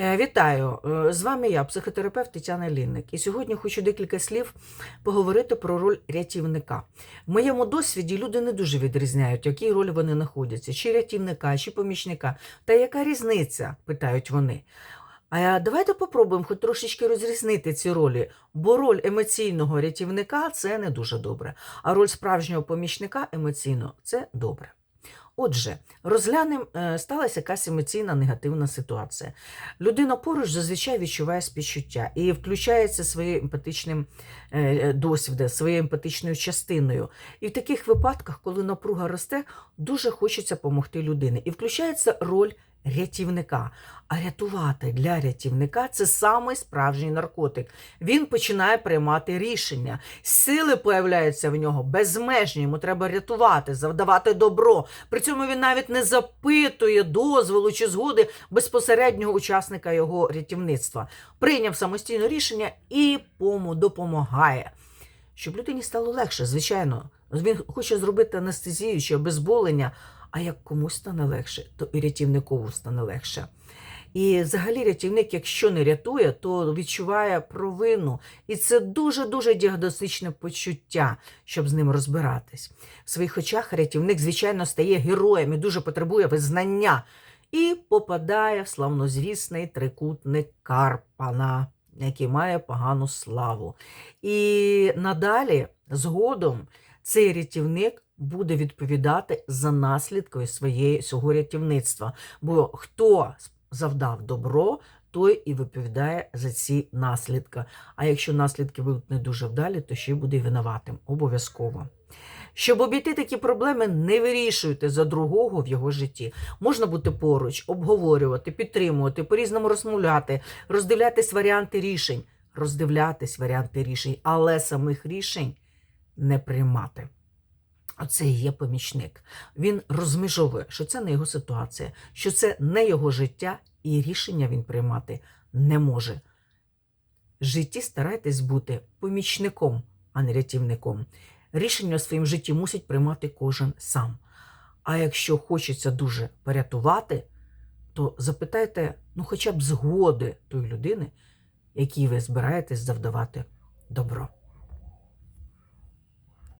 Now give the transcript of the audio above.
Е, Вітаю! Е, З вами я, психотерапевт Тетяна Лінник. І сьогодні хочу декілька слів поговорити про роль рятівника. В моєму досвіді люди не дуже відрізняють, в якій ролі вони знаходяться, чи рятівника, чи помічника. Та яка різниця? питають вони. А давайте попробуємо хоч трошечки розрізнити ці ролі, бо роль емоційного рятівника це не дуже добре, а роль справжнього помічника емоційно це добре. Отже, розглянемо, е, сталася якась емоційна негативна ситуація. Людина поруч зазвичай відчуває співчуття і включається своїм емпатичним е, досвідом, своєю емпатичною частиною. І в таких випадках, коли напруга росте, дуже хочеться допомогти людині. І включається роль рятівника. А рятувати для рятівника це самий справжній наркотик. Він починає приймати рішення. Сили появляються в нього безмежні. Йому треба рятувати, завдавати добро. При цьому він навіть не запитує дозволу чи згоди безпосереднього учасника його рятівництва. Прийняв самостійне рішення і пому допомагає. Щоб людині стало легше, звичайно. Він хоче зробити анестезію чи обезболення, а як комусь стане легше, то і рятівникову стане легше. І взагалі рятівник, якщо не рятує, то відчуває провину. І це дуже-дуже діагностичне почуття, щоб з ним розбиратись. В своїх очах рятівник, звичайно, стає героєм і дуже потребує визнання. І попадає в славнозвісний трикутник Карпана, який має погану славу. І надалі, згодом, цей рятівник буде відповідати за наслідки своєї свого рятівництва. Бо хто завдав добро, той і відповідає за ці наслідки. А якщо наслідки будуть не дуже вдалі, то ще й буде винуватим. Обов'язково. Щоб обійти такі проблеми, не вирішуйте за другого в його житті. Можна бути поруч, обговорювати, підтримувати, по-різному розмовляти, роздивлятись варіанти рішень, роздивлятись варіанти рішень, але самих рішень не приймати. Оце і є помічник. Він розмежовує, що це не його ситуація, що це не його життя, і рішення він приймати не може. В житті старайтесь бути помічником, а не рятівником. Рішення в своїм житті мусить приймати кожен сам. А якщо хочеться дуже порятувати, то запитайте, ну, хоча б згоди тої людини, якій ви збираєтесь завдавати добро.